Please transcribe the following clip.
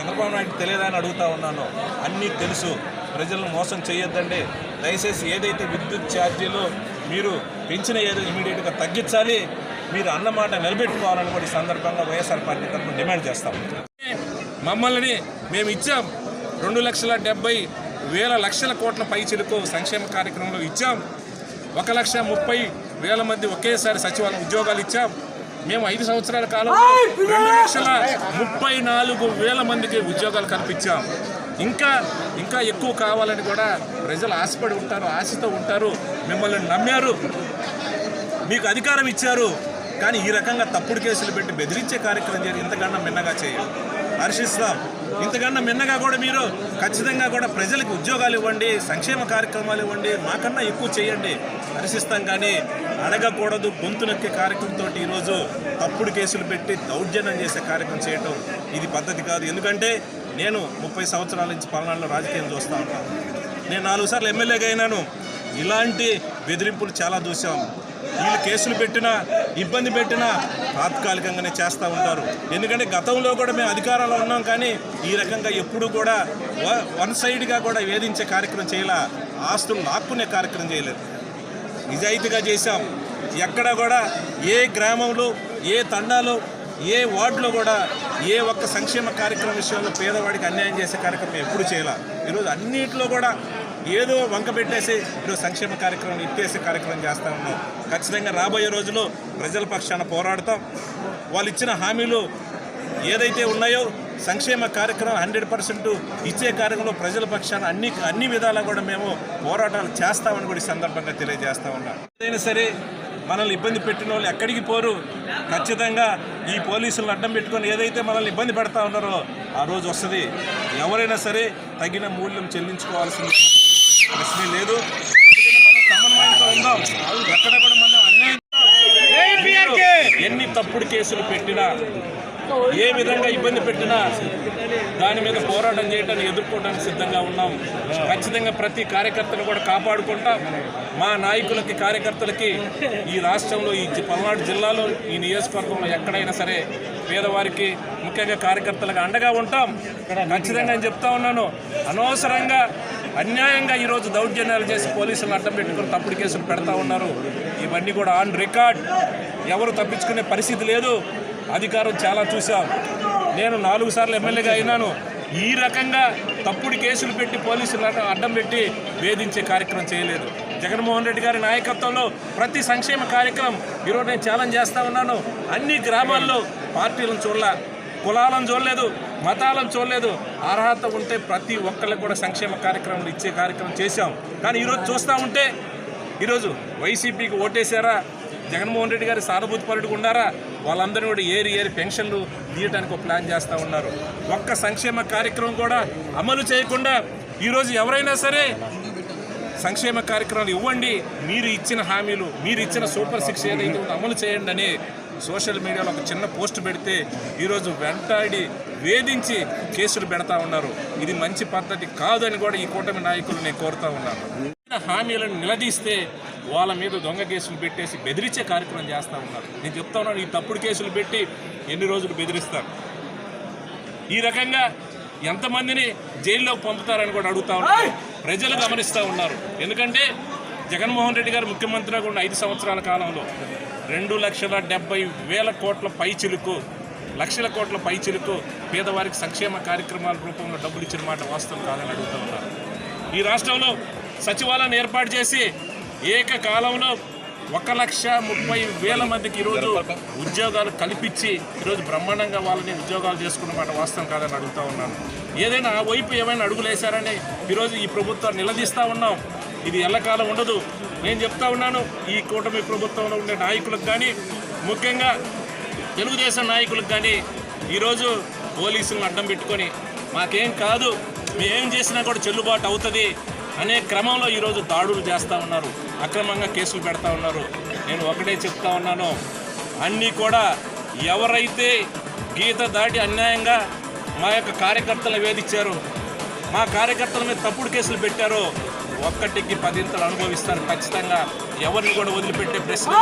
చంద్రబాబు నాయుడు తెలియదని అడుగుతా ఉన్నాను. అన్నీ తెలుసు. ప్రజలను మోసం చేయొద్దండి. దయచేసి ఏదైతే విద్యుత్ ఛార్జీలు మీరు పెంచిన ఏదో ఇమీడియట్గా తగ్గించాలి మీరు అన్నమాట నిలబెట్టుకోవాలని కూడా ఈ సందర్భంగా వైఎస్ఆర్ పార్టీ తరఫున డిమాండ్ చేస్తాం. మమ్మల్ని మేము ఇచ్చాం. రెండు లక్షల డెబ్బై వేల లక్షల కోట్ల పైచిలకు సంక్షేమ కార్యక్రమంలో ఇచ్చాం. ఒక లక్ష ముప్పై వేల మంది ఒకేసారి సచివాలయం ఉద్యోగాలు ఇచ్చాం. మేము ఐదు సంవత్సరాల కాలంలో రెండు లక్షల ముప్పై నాలుగు వేల మందికి ఉద్యోగాలు కల్పించాం. ఇంకా ఇంకా ఎక్కువ కావాలని కూడా ప్రజలు ఆశపడి ఉంటారు ఆశతో ఉంటారు. మిమ్మల్ని నమ్మారు. మీకు అధికారం ఇచ్చారు. కానీ ఈ రకంగా తప్పుడు కేసులు పెట్టి బెదిరించే కార్యక్రమం చేసి ఇంతకన్నా మిన్నగా చేయాలి. హర్షిస్తాం ఇంతకన్నా మిన్నగా కూడా మీరు ఖచ్చితంగా కూడా ప్రజలకు ఉద్యోగాలు ఇవ్వండి సంక్షేమ కార్యక్రమాలు ఇవ్వండి మాకన్నా ఎక్కువ చేయండి. హర్షిస్తాం కానీ అడగకూడదు గొంతు నొక్కే కార్యక్రమంతో ఈరోజు తప్పుడు కేసులు పెట్టి దౌర్జన్యం చేసే కార్యక్రమం చేయటం ఇది పద్ధతి కాదు. ఎందుకంటే నేను ముప్పై సంవత్సరాల నుంచి పల్నాడులో రాజకీయం చూస్తూ ఉంటాను. నేను నాలుగు సార్లు ఎమ్మెల్యేగా అయినాను. ఇలాంటి బెదిరింపులు చాలా చూసాము వీళ్ళు కేసులు పెట్టినా ఇబ్బంది పెట్టినా తాత్కాలికంగానే చేస్తూ ఉంటారు. ఎందుకంటే గతంలో కూడా మేము అధికారంలో ఉన్నాం కానీ ఈ రకంగా ఎప్పుడు కూడా వన్ సైడ్గా కూడా వేధించే కార్యక్రమం చేయలే ఆస్తులు లాక్కునే కార్యక్రమం చేయలేదు. నిజాయితీగా చేశాం. ఎక్కడ కూడా ఏ గ్రామంలో ఏ తండాలో ఏ వార్డులో కూడా ఏ ఒక్క సంక్షేమ కార్యక్రమం విషయంలో పేదవాడికి అన్యాయం చేసే కార్యక్రమం ఎప్పుడు చేయాలి. ఈరోజు అన్నింటిలో కూడా ఏదో వంక పెట్టేసి ఇప్పుడు సంక్షేమ కార్యక్రమం ఇప్పేసే కార్యక్రమం చేస్తూ ఉన్నాం. ఖచ్చితంగా రాబోయే రోజుల్లో ప్రజల పక్షాన పోరాడతాం. వాళ్ళు ఇచ్చిన హామీలు ఏదైతే ఉన్నాయో సంక్షేమ కార్యక్రమం హండ్రెడ్ పర్సెంట్ ఇచ్చే కార్యక్రమంలో ప్రజల పక్షాన అన్ని అన్ని విధాలా కూడా మేము పోరాటాలు చేస్తామని కూడా ఈ సందర్భంగా తెలియజేస్తా ఉన్నాం. ఏదైనా సరే మనల్ని ఇబ్బంది పెట్టిన వాళ్ళు ఎక్కడికి పోరు. ఖచ్చితంగా ఈ పోలీసులను అడ్డం పెట్టుకొని ఏదైతే మనల్ని ఇబ్బంది పెడతా ఉన్నారో ఆ రోజు వస్తుంది. ఎవరైనా సరే తగిన మూల్యం చెల్లించుకోవాల్సిన ప్రశ్నే లేదు. మనం సమన్వయంతో ఉందాం ఎక్కడ కూడా మనం అన్యాయం ఎన్ని తప్పుడు కేసులు పెట్టినా ఏ విధంగా ఇబ్బంది పెట్టినా దాని మీద పోరాటం చేయడానికి ఎదుర్కోవడానికి సిద్ధంగా ఉన్నాం. ఖచ్చితంగా ప్రతి కార్యకర్తను కూడా కాపాడుకుంటాం. మా నాయకులకి కార్యకర్తలకి ఈ రాష్ట్రంలో ఈ పల్నాడు జిల్లాలో ఈ నియోజకవర్గంలో ఎక్కడైనా సరే పేదవారికి ముఖ్యంగా కార్యకర్తలకు అండగా ఉంటాం. ఖచ్చితంగా నేను చెప్తా ఉన్నాను. అనవసరంగా అన్యాయంగా ఈరోజు దౌర్జన్యాలు చేసి పోలీసులు అడ్డం పెట్టుకుని తప్పుడు కేసులు పెడతా ఉన్నారు. ఇవన్నీ కూడా ఆన్ రికార్డ్ ఎవరు తప్పించుకునే పరిస్థితి లేదు. అధికారం చాలా చూసాం నేను నాలుగు సార్లు ఎమ్మెల్యేగా అయినాను. ఈ రకంగా తప్పుడు కేసులు పెట్టి పోలీసులు అడ్డం- అడ్డం పెట్టి వేధించే కార్యక్రమం చేయలేదు. జగన్మోహన్ రెడ్డి గారి నాయకత్వంలో ప్రతి సంక్షేమ కార్యక్రమం ఈరోజు నేను ఛాలెంజ్ చేస్తూ ఉన్నాను. అన్ని గ్రామాల్లో పార్టీలను చూడలే? కులాలను చూడలేదు మతాలను చూడలేదు. అర్హత ఉంటే ప్రతి ఒక్కరికి కూడా సంక్షేమ కార్యక్రమాలు ఇచ్చే కార్యక్రమం చేశాం. కానీ ఈరోజు చూస్తూ ఉంటే ఈరోజు వైసీపీకి ఓటేశారా? జగన్మోహన్ రెడ్డి గారి సానుభూతి పరుడుగా ఉన్నారా? వాళ్ళందరూ కూడా ఏరి ఏరి పెన్షన్లు తీయడానికి ఒక ప్లాన్ చేస్తూ ఉన్నారు. ఒక్క సంక్షేమ కార్యక్రమం కూడా అమలు చేయకుండా ఈరోజు ఎవరైనా సరే సంక్షేమ కార్యక్రమాలు ఇవ్వండి. మీరు ఇచ్చిన హామీలు మీరు ఇచ్చిన సూపర్ సిక్స్ ఏదైతే ఉందో అమలు చేయండి అని సోషల్ మీడియాలో ఒక చిన్న పోస్ట్ పెడితే ఈరోజు వెంటాడి వేధించి కేసులు పెడతా ఉన్నారు. ఇది మంచి పద్ధతి కాదని కూడా ఈ కూటమి నాయకులు నేను కోరుతా ఉన్నాను. హామీలను నిలదీస్తే వాళ్ళ మీద దొంగ కేసులు పెట్టేసి బెదిరించే కార్యక్రమం చేస్తూ ఉన్నారు. నేను చెప్తా ఉన్నాను ఈ తప్పుడు కేసులు పెట్టి ఎన్ని రోజులు బెదిరిస్తారు? ఈ రకంగా ఎంతమందిని జైల్లో పంపుతారని కూడా అడుగుతా ఉన్నారు. ప్రజలు గమనిస్తూ ఉన్నారు. ఎందుకంటే జగన్మోహన్ రెడ్డి గారు ముఖ్యమంత్రిగా ఉన్న ఐదు సంవత్సరాల కాలంలో రెండు లక్షల డెబ్బై వేల కోట్ల పైచిలుకు లక్షల కోట్ల పైచిలుకు పేదవారికి సంక్షేమ కార్యక్రమాల రూపంలో డబ్బులు ఇచ్చిన మాట వాస్తవం కాదని అడుగుతూ ఉన్నారు. ఈ రాష్ట్రంలో సచివాలయం ఏర్పాటు చేసి ఏకకాలంలో ఒక లక్ష ముప్పై వేల మందికి ఈరోజు ఉద్యోగాలు కల్పించి ఈరోజు బ్రహ్మాండంగా వాళ్ళని ఉద్యోగాలు చేసుకున్న మాట వాస్తవం కాదని అడుగుతా ఉన్నాను. ఏదైనా ఆ వైపు ఏమైనా అడుగులు వేశారని ఈరోజు ఈ ప్రభుత్వాన్ని నిలదీస్తూ ఉన్నాం. ఇది ఎల్లకాలం ఉండదు. నేను చెప్తా ఉన్నాను ఈ కూటమి ప్రభుత్వంలో ఉండే నాయకులకు కానీ ముఖ్యంగా తెలుగుదేశం నాయకులకు కానీ ఈరోజు పోలీసులను అడ్డం పెట్టుకొని మాకేం కాదు మేమేం చేసినా కూడా చెల్లుబాటు అవుతుంది. అనే క్రమంలో ఈరోజు దాడులు చేస్తూ ఉన్నారు. అక్రమంగా కేసులు పెడతా ఉన్నారు. నేను ఒకటే చెప్తా ఉన్నాను. అన్నీ కూడా ఎవరైతే గీత దాటి అన్యాయంగా మా యొక్క కార్యకర్తలను వేధించారు మా కార్యకర్తల మీద తప్పుడు కేసులు పెట్టారో ఒక్కటికి పదింతలు అనుభవిస్తారు ఖచ్చితంగా. ఎవరిని కూడా వదిలిపెట్టే ప్రశ్న